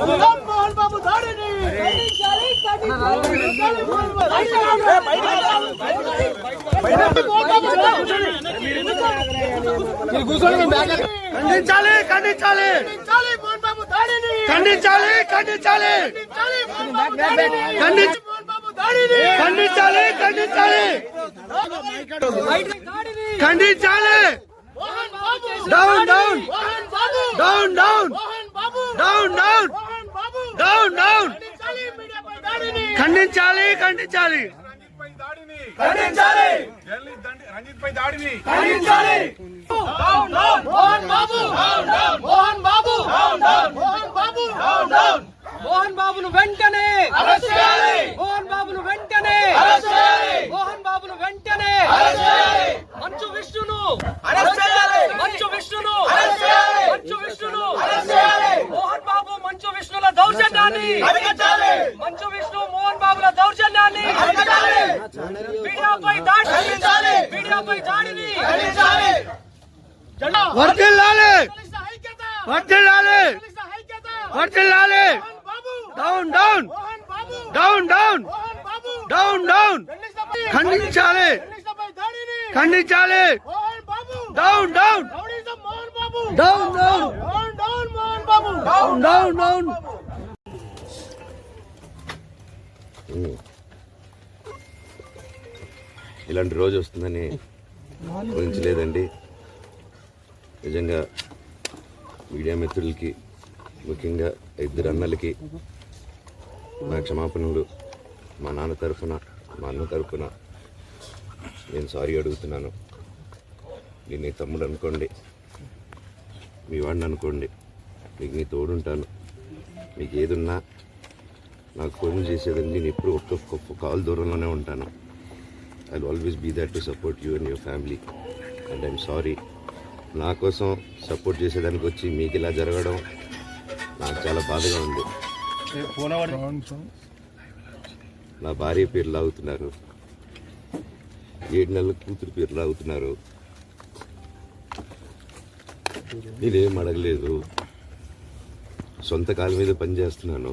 మోహన్ బాబు దాడిని ఖండించాలి, ఖండించాలి. మోహన్ బాబు ఖండించాలి ఖండించాలి ఖండించాలి మోహన్ బాబు దాడిని ఖండించాలి ఖండించాలి ఖండించాలి మోహన్ బాబు దాడిని ఖండించ- మోహన్ ఖండించాలి ఖండించాలి. ఖండించాలి. Mohan Babu down down Mohan Babu down down Mohan Babu down down Mohan Babu down down ఖండించాలి మీడియాపై దాడిని ఖండించాలి ఖండించాలి పై దాడిని ఖండించాలి జర్నలిస్ట్ దండి- రంజిత్ పై దాడిని ఖండించాలి మోహన్ బాబు మోహన్ బాబు మోహన్ బాబు మోహన్ బాబును వెంటనే అరెస్ట్ చేయాలి మోహన్ బాబును వెంటనే అరెస్ట్ చేయాలి మోహన్ బాబును వెంటనే అరెస్ట్ చేయాలి మంచు విష్ణును అరెస్ట్ చేయాలి మంచు విష్ణును అరెస్ట్ చేయాలి మంచు విష్ణును అరెస్ట్ చేయాలి మోహన్ బాబు మంచు విష్ణుల దౌర్జన్యాన్ని అరికట్టాలి మంచు విష్ణు మోహన్ బాబుల దౌర్జన్యాన్ని అరికట్టాలి మీడియాపై దాడి ఖండించాలి. మీడియాపై దాడిని ఖండించాలి జెండా వర్ధిల్లాలి పోలీసుల ఐక్యత వర్ధిల్లాలి పోలీసుల ఐక్యత వర్ధిల్లాలి Mohan Babu down down Mohan Babu down down Mohan Babu down down జర్నలిస్టులపై ఖండించాలి జర్నలిస్టులపై దాడిని ఖండించాలి Mohan Babu down down rowdyism Mohan Babu down down down down Mohan Babu down down down ఇలాంటి రోజు వస్తుందని ఊహించలేదండి. నిజంగా మీడియా మిత్రులకి ముఖ్యంగా ఇద్దరు అన్నలకి నా క్షమాపణలు మా నాన్న తరఫున మా అన్న తరఫున నేను సారీ అడుగుతున్నాను. నేను నీ తమ్ముడు అనుకోండి మీ వాడిని అనుకోండి మీకు నీ తోడుంటాను. మీకు ఏదున్నా నాకు ఫోన్ చేసేదండి నేను ఎప్పుడు ఒక్క ఒక్క కాల్ దూరంలోనే ఉంటాను. I always be that to support you and your family and I'm sorry నా కోసం సపోర్ట్ చేసేదానికి వచ్చి మీకు ఇలా జరగడం నాకు చాలా బాధగా ఉంది. నా భార్య పేరు లాగుతున్నారు. ఏడు నెలల కూతురు పేరు లాగుతున్నారు. నేనేం అడగలేదు. సొంత కాళ్ళ మీద పనిచేస్తున్నాను